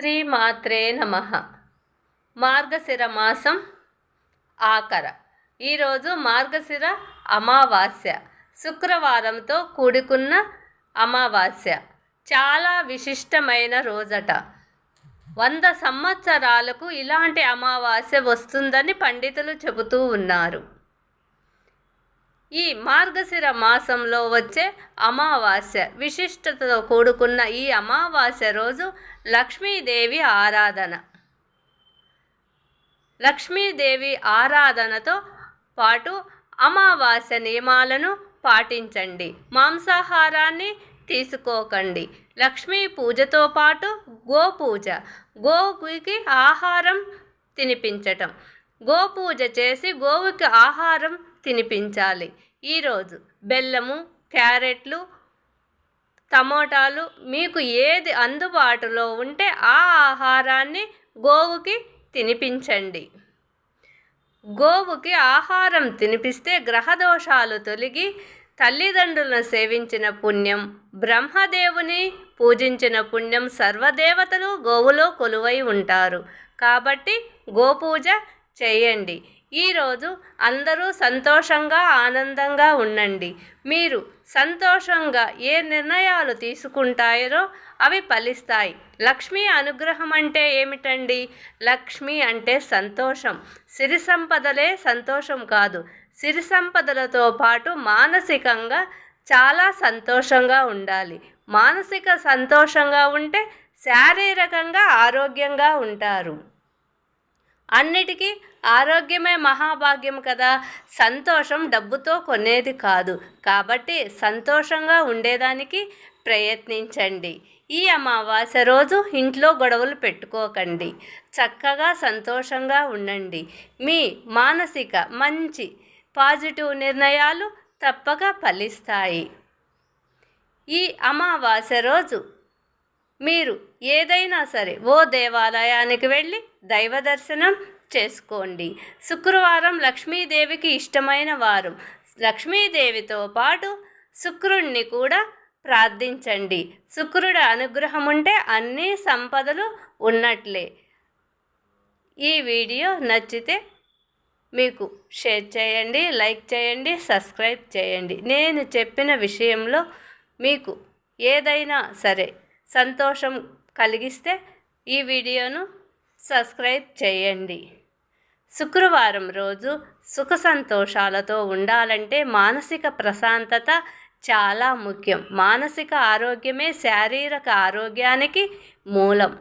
శ్రీమాత్రే నమ. మార్గశిర మాసం ఆకర ఈరోజు మార్గశిర అమావాస్య. శుక్రవారంతో కూడుకున్న అమావాస్య. చాలా విశిష్టమైన రోజట. వంద సంవత్సరాలకు ఇలాంటి అమావాస్య వస్తుందని పండితులు చెబుతూ ఉన్నారు. ఈ మార్గశిర మాసంలో వచ్చే అమావాస్య విశిష్టతతో కూడుకున్న ఈ అమావాస్య రోజు లక్ష్మీదేవి ఆరాధన. లక్ష్మీదేవి ఆరాధనతో పాటు అమావాస్య నియమాలను పాటించండి. మాంసాహారాన్ని తీసుకోకండి. లక్ష్మీ పూజతో పాటు గోపూజ. గోవుకి ఆహారం తినిపించటం. గోపూజ చేసి గోవుకి ఆహారం తినిపించాలి. ఈరోజు బెల్లము క్యారెట్లు టమోటాలు మీకు ఏది అందుబాటులో ఉంటే ఆ ఆహారాన్ని గోవుకి తినిపించండి. గోవుకి ఆహారం తినిపిస్తే గ్రహదోషాలు తొలగి తల్లిదండ్రులను సేవించిన పుణ్యం బ్రహ్మదేవుని పూజించిన పుణ్యం సర్వదేవతలు గోవులో కొలువై ఉంటారు. కాబట్టి గోపూజ చేయండి. ఈరోజు అందరూ సంతోషంగా ఆనందంగా ఉండండి. మీరు సంతోషంగా ఏ నిర్ణయాలు తీసుకుంటారో అవి ఫలిస్తాయి. లక్ష్మీ అనుగ్రహం అంటే ఏమిటండి? లక్ష్మి అంటే సంతోషం. సిరి సంపదలే సంతోషం కాదు. సిరి సంపదలతో పాటు మానసికంగా చాలా సంతోషంగా ఉండాలి. మానసిక సంతోషంగా ఉంటే శారీరకంగా ఆరోగ్యంగా ఉంటారు. అన్నిటికీ ఆరోగ్యమే మహాభాగ్యం కదా. సంతోషం డబ్బుతో కొనేది కాదు. కాబట్టి సంతోషంగా ఉండేదానికి ప్రయత్నించండి. ఈ అమావాస్య రోజు ఇంట్లో గొడవలు పెట్టుకోకండి. చక్కగా సంతోషంగా ఉండండి. మీ మానసిక మంచి పాజిటివ్ నిర్ణయాలు తప్పక ఫలిస్తాయి. ఈ అమావాస్య రోజు మీరు ఏదైనా సరే ఓ దేవాలయానికి వెళ్ళి దైవ దర్శనం చేసుకోండి. శుక్రవారం లక్ష్మీదేవికి ఇష్టమైన వారం. లక్ష్మీదేవితో పాటు శుక్రుణ్ణి కూడా ప్రార్థించండి. శుక్రుడి అనుగ్రహం ఉంటే అన్ని సంపదలు ఉన్నట్లే. ఈ వీడియో నచ్చితే మీకు షేర్ చేయండి లైక్ చేయండి సబ్స్క్రైబ్ చేయండి. నేను చెప్పిన విషయంలో మీకు ఏదైనా సరే సంతోషం కలిగిస్తే ఈ వీడియోను సబ్స్క్రైబ్ చేయండి. శుక్రవారం రోజు సుఖ సంతోషాలతో ఉండాలంటే మానసిక ప్రశాంతత చాలా ముఖ్యం. మానసిక ఆరోగ్యమే శారీరక ఆరోగ్యానికి మూలం.